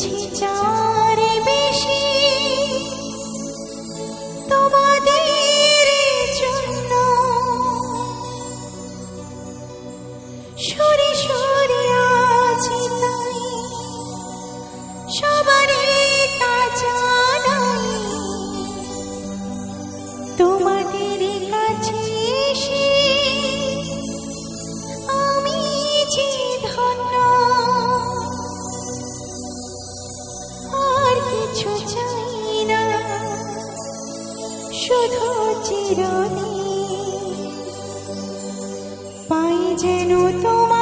বুঝি চার বেশি। তোমাদের শুধু পাই যেন তোমাদের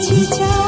পেয়েছি চার